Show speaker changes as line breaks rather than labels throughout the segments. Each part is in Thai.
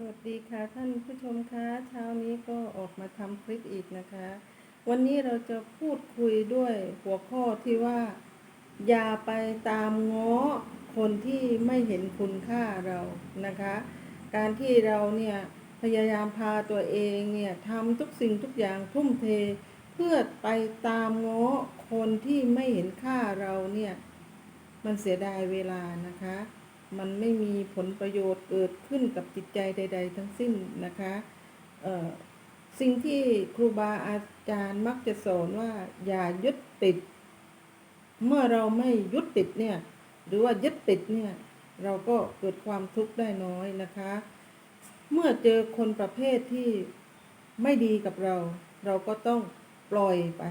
สวัสดีค่ะท่านผู้ชมคะเช้านี้ก็ออกมาทำคลิปอีกนะคะ วันนี้เราจะพูดคุยด้วยหัวข้อที่ว่า อย่าไปตามง้อคนที่ไม่เห็นคุณค่าเรานะคะ การที่เราเนี่ยพยายามพาตัวเองเนี่ยทำทุกสิ่งทุกอย่างทุ่มเท เพื่อไปตามง้อคนที่ไม่เห็นค่าเราเนี่ยมันเสียดายเวลานะคะ มันไม่มีผลประโยชน์เกิดขึ้นกับจิตใจใด ๆ ทั้งสิ้นนะคะสิ่งที่ครูบาอาจารย์มักจะสอนว่าอย่ายึดติด เมื่อเราไม่ยึดติดเนี่ย หรือว่ายึดติดเนี่ย เราก็เกิดความทุกข์ได้น้อยนะคะ เมื่อเจอคนประเภทที่ไม่ดีกับเรา เราก็ต้องปล่อยไป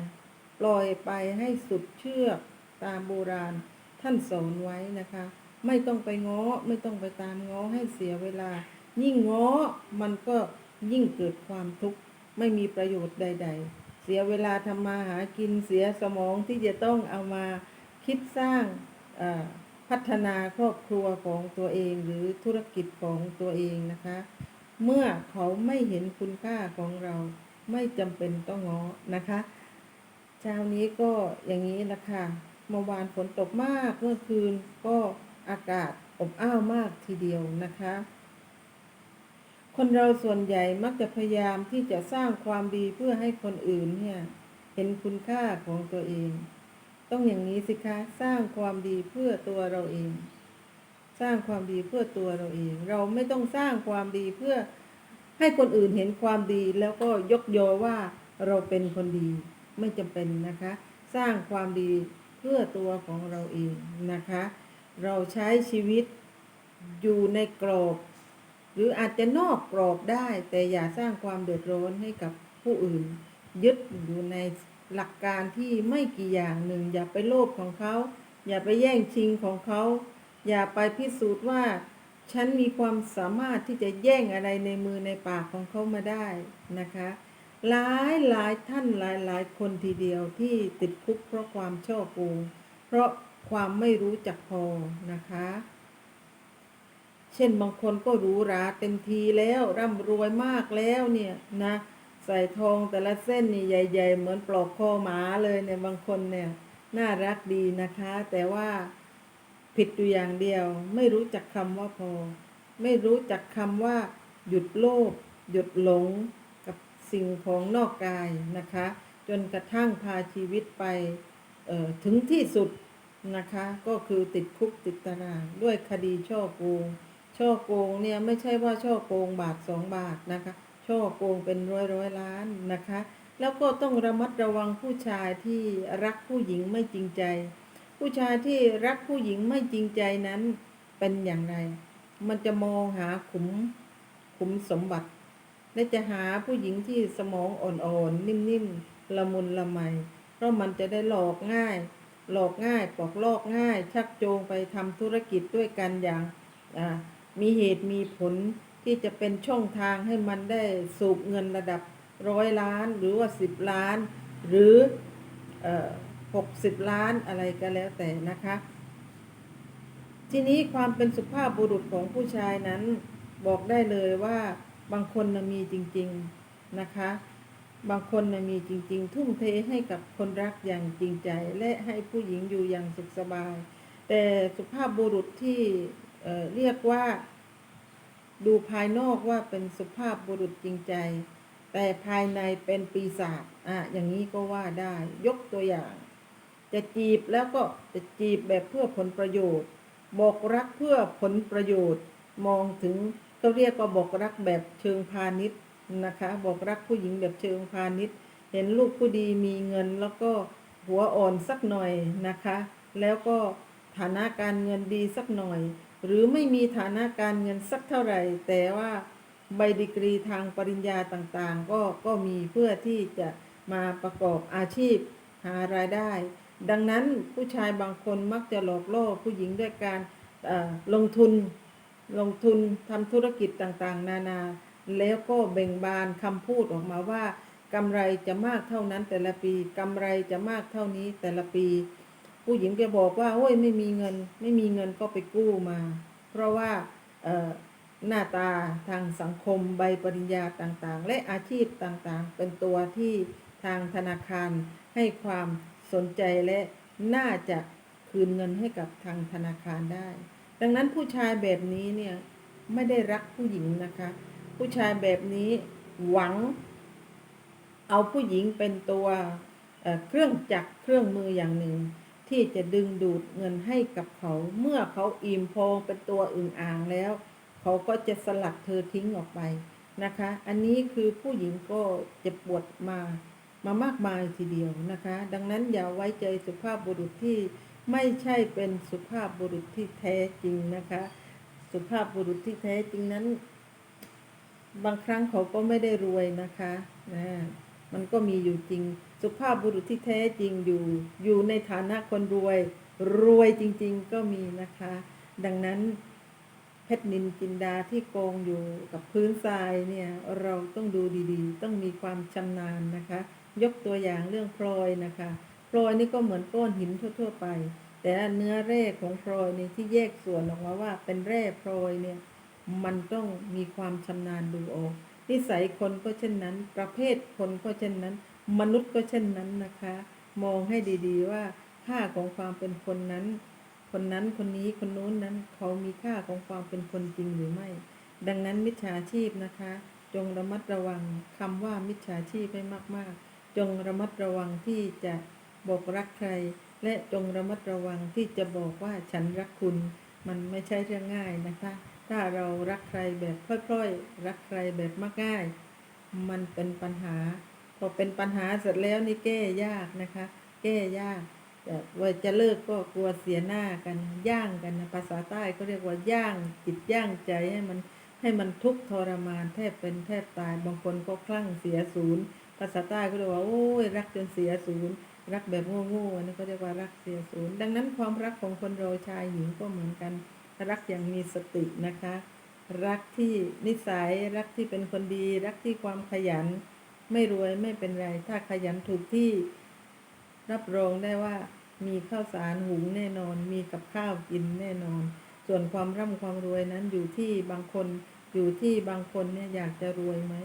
ปล่อยไปให้สุดเชือกตามโบราณท่านสอนไว้นะคะ ไม่ต้องไปง้อไม่ต้องไปตามง้อให้เสียเวลา ยิ่งง้อมันก็ยิ่งเกิดความทุกข์ไม่มีประโยชน์ใด ๆ เสียเวลาทำมาหากินเสียสมองที่จะต้องเอามาคิดสร้างพัฒนาครอบครัวของตัวเองหรือธุรกิจของตัวเองนะคะ เมื่อเขาไม่เห็นคุณค่าของเราไม่จำเป็นต้องง้อนะคะเช้านี้ก็อย่างนี้นะคะเมื่อวานฝนตกมากเมื่อคืนก็ อากาศอบอ้าวมากทีเดียวนะคะ คนเราส่วนใหญ่มักจะพยายามที่จะสร้างความดีเพื่อให้คนอื่นเนี่ย เห็นคุณค่าของตัวเอง ต้องอย่างนี้สิคะสร้างความดีเพื่อตัวเราเอง สร้างความดีเพื่อตัวเราเอง เราไม่ต้องสร้างความดีเพื่อให้คนอื่นเห็นความดีแล้วก็ยกโยว่าเราเป็นคนดีไม่จำเป็นนะคะ สร้างความดีเพื่อตัวของเราเองนะคะ เราใช้ชีวิตอยู่ในกรอบ หรืออาจจะนอกกรอบได้ แต่อย่าสร้างความเดือดร้อนให้กับผู้อื่น ยึดอยู่ในหลักการที่ไม่กี่อย่างหนึ่ง อย่าไปโลภของเขา อย่าไปแย่งชิงของเขา อย่าไปพิสูจน์ว่า ฉันมีความสามารถที่จะแย่งอะไรในมือในปากของเขามาได้นะคะ หลายหลายท่านหลายหลายคนทีเดียวที่ติดคุกเพราะความช่อโกงเพราะ ความไม่รู้จักพอนะคะ เช่นบางคนก็รูหราเต็มทีแล้วร่ำรวยมากแล้วเนี่ยนะ ใส่ทองแต่ละเส้นนี่ใหญ่ ๆ เหมือนปลอกคอหมาเลยเนี่ยบางคนเนี่ยน่ารักดีนะคะ แต่ว่าผิดอยู่อย่างเดียว ไม่รู้จักคำว่าพอ ไม่รู้จักคำว่า หยุดโลภหยุดหลงกับสิ่งของนอกกายนะคะ จนกระทั่งพาชีวิตไปถึงที่สุด นะคะ ก็คือติดคุกติดตารางด้วยคดีช่อโกง ช่อโกงเนี่ยไม่ใช่ว่าช่อโกงบาทสองบาทนะคะ ช่อโกงเป็นร้อยร้อยล้านนะคะ แล้วก็ต้องระมัดระวังผู้ชายที่รักผู้หญิงไม่จริงใจ ผู้ชายที่รักผู้หญิงไม่จริงใจนั้นเป็นอย่างไร มันจะมองหาขุมขุมสมบัติ และจะหาผู้หญิงที่สมองอ่อนๆ นิ่มๆ ละมุนละไม เพราะมันจะได้หลอกง่าย หลอกง่ายปลอกลอกง่าย ชักจูงไปทำธุรกิจด้วยกันอย่างมีเหตุมีผลที่จะเป็นช่องทางให้มันได้สูบเงินระดับร้อยล้านหรือว่าสิบล้าน หรือหกสิบล้านอะไรก็แล้วแต่นะคะ ทีนี้ความเป็นสุภาพบุรุษของผู้ชายนั้นบอกได้เลยว่าบางคนมีจริง ๆ นะคะ บางคนนะมีจริง ๆ ทุ่มเทให้กับคนรักอย่างจริงใจ และให้ผู้หญิงอยู่อย่างสุขสบาย แต่สุภาพบุรุษที่เเรียกว่า ดูภายนอกว่าเป็นสุภาพบุรุษจริงใจ แต่ภายในเป็นปีศาจอะอย่างนี้ก็ว่าได้ ยกตัวอย่าง จะจีบแล้วก็จะจีบแบบเพื่อผลประโยชน์ บอกรักเพื่อผลประโยชน์ มองถึงเขาเรียกว่าบอกรักแบบเชิงพาณิชย์ นะคะ บอกรักผู้หญิงแบบเชิงพาณิชย์ เห็นลูกผู้ดีมีเงินแล้วก็หัวอ่อนสักหน่อยนะคะ แล้วก็ฐานะการเงินดีสักหน่อย หรือไม่มีฐานะการเงินสักเท่าไหร่ แต่ว่าใบดีกรีทางปริญญาต่างๆ ก็ก็มีเพื่อที่จะมาประกอบอาชีพหารายได้ ดังนั้นผู้ชายบางคนมักจะหลอกล่อผู้หญิงด้วยการลงทุนลงทุนทำธุรกิจต่างๆ นานา แล้วก็เบ่งบานคำพูดออกมาว่ากำไรจะมากเท่านั้นแต่ละปีกำไรจะมากเท่านี้แต่ละปี ผู้หญิงจะบอกว่าโอ้ยไม่มีเงิน ไม่มีเงินก็ไปกู้มา เพราะว่าหน้าตาทางสังคมใบปริญญาต่างๆ และอาชีพต่างๆ เป็นตัวที่ทางธนาคารให้ความสนใจและน่าจะคืนเงินให้กับทางธนาคารได้ ดังนั้นผู้ชายแบบนี้เนี่ยไม่ได้รักผู้หญิงนะคะ ผู้ชายแบบนี้หวัง เอาผู้หญิงเป็นตัวเเครื่องจักรเครื่องมืออย่างหนึ่ง ที่จะดึงดูดเงินให้กับเขา เมื่อเขาอิ่มพองเป็นตัวอึ่งอ่างแล้ว เขาก็จะสลัดเธอทิ้งออกไปนะคะ อันนี้คือผู้หญิงก็เจ็บปวดมามามากมายทีเดียวนะคะ ดังนั้นอย่าไว้ใจสุภาพบุรุษที่ไม่ใช่เป็นสุภาพบุรุษที่แท้จริงนะคะ สุภาพบุรุษที่แท้จริงนั้น บางครั้งเขาก็ไม่ได้รวยนะคะนะมันก็มีอยู่จริง สุภาพบุรุษที่แท้จริงอยู่ อยู่ในฐานะคนรวย รวยจริง ๆ ก็มีนะคะ ดังนั้นเพชรนินจินดาที่กองอยู่กับพื้นทรายเนี่ยเราต้องดูดีๆ ต้องมีความชำนาญนะคะ ยกตัวอย่างเรื่องพลอยนะคะพลอยนี่ก็เหมือนก้อนหินทั่ว ๆ ไป แต่เนื้อแร่ของพลอยเนี่ยที่แยกส่วนออกมาว่าเป็นแร่พลอยเนี่ย มันต้องมีความชำนาญดูออกนิสัยคนก็เช่นนั้น ประเภทคนก็เช่นนั้น มนุษย์ก็เช่นนั้นนะคะ มองให้ดีๆว่าค่าของความเป็นคนนั้น คนนั้นคนนี้คนนู้นนั้น เขามีค่าของความเป็นคนจริงหรือไม่ ดังนั้นมิจฉาชีพนะคะ จงระมัดระวังคำว่ามิจฉาชีพให้มากๆ จงระมัดระวังที่จะบอกรักใคร และจงระมัดระวังที่จะบอกว่าฉันรักคุณ มันไม่ใช่เรื่องง่ายนะคะ ถ้าเรารักใครแบบค่อยๆ รักใครแบบมักง่าย มันเป็นปัญหา พอเป็นปัญหาเสร็จแล้วนี่แก้ยากนะคะ แก้ยากแต่ว่าจะเลิกก็กลัวเสียหน้ากันย่างกันนะภาษาใต้ก็เรียกว่าย่างจิตย่างใจให้มันให้มันทุกข์ทรมานแทบเป็นแทบตายบางคนก็คลั่งเสียศูนย์ภาษาใต้ก็เรียกว่าโอ้ยรักจนเสียศูนย์รักแบบโง่ๆอันนี่ก็เรียกว่ารักเสียศูนย์ดังนั้นความรักของคนเราชายหญิงก็เหมือนกัน รักอย่างมีสตินะคะ รักที่นิสัยรักที่เป็นคนดี รักที่ความขยัน ไม่รวยไม่เป็นไร ถ้าขยันถูกที่ รับรองได้ว่ามีข้าวสารหุงแน่นอน มีกับข้าวกินแน่นอน ส่วนความร่ำความรวยนั้นอยู่ที่บางคนอยู่ที่บางคนเนี่ยอยากจะรวยไหม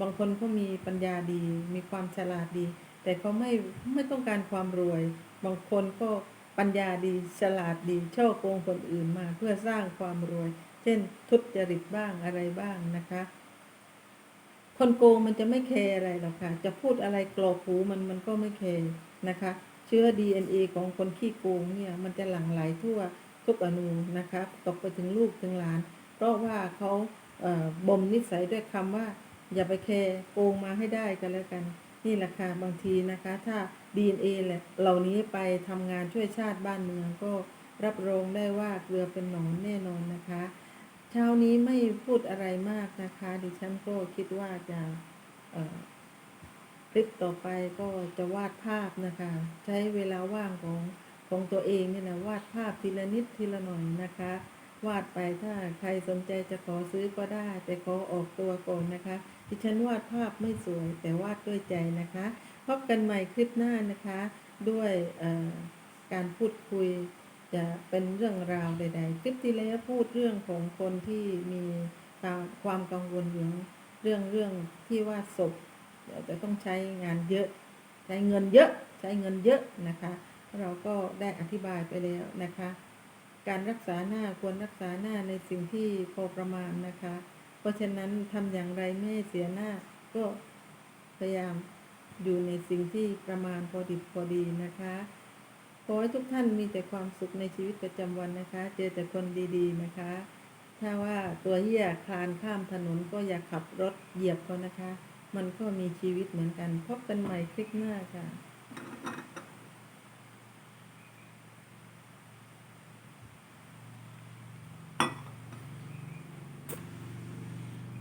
บางคนก็มีปัญญาดี มีความฉลาดดี แต่เขาไม่ไม่ต้องการความรวย บางคนก็ ปัญญาดีฉลาดดีช่อโกงคนอื่นมาเพื่อสร้างความรวย เช่นทุจริตบ้างอะไรบ้างนะคะ คนโกงมันจะไม่แคร์อะไรหรอกค่ะ จะพูดอะไรกรอกหูมันมันก็ไม่แคร์นะคะ เชื้อ DNA ของคนขี้โกงเนี่ยมันจะหลั่งไหลทั่วทุกอนูนะคะตกไปถึงลูกถึงหลาน เพราะว่าเขาเบ่มนิสัยด้วยคำว่า อย่าไปแคร์โกงมาให้ได้กันแล้วกัน นี่แหละค่ะบางทีนะคะ ถ้า DNA แหละเหล่านี้ไปทำงานช่วยชาติบ้านเมืองก็รับรองได้ว่าเกลือเป็นหนอนแน่นอนนะคะ เช้านี้ไม่พูดอะไรมากนะคะ ดิฉันก็คิดว่าจะคลิปต่อไปก็จะวาดภาพนะคะ ใช้เวลาว่างของของตัวเองเนี่ยนะวาดภาพทีละนิดทีละหน่อยนะคะ วาดไปถ้าใครสนใจจะขอซื้อก็ได้ แต่ขอออกตัวก่อนนะคะ ดิฉันวาดภาพไม่สวยแต่วาดด้วยใจนะคะ บกันใหม่คลิปหน้านะคะ ด้วยการพูดคุยจะเป็นเรื่องราวใด ๆ คลิปที่แล้วพูดเรื่องของคนที่มีความกังวลอยู่เรื่องเรื่องที่ว่าศพจะต้องใช้งานเยอะ ใช้เงินเยอะใช้เงินเยอะนะคะ เราก็ได้อธิบายไปแล้วนะคะ การรักษาหน้าควรรักษาหน้าในสิ่งที่พอประมาณนะคะ เพราะฉะนั้นทำอย่างไรไม่ให้เสียหน้าก็พยายาม อยู่ในสิ่งที่ประมาณพอดิบพอดีนะคะขอให้ทุกท่านมีแต่ความสุขในชีวิตประจำวันนะคะ เจอแต่คนดีๆนะคะ ถ้าว่าตัวเหี้ยคลานข้ามถนนก็อย่าขับรถเหยียบเขานะคะ มันก็มีชีวิตเหมือนกัน พบกันใหม่คลิปหน้าค่ะ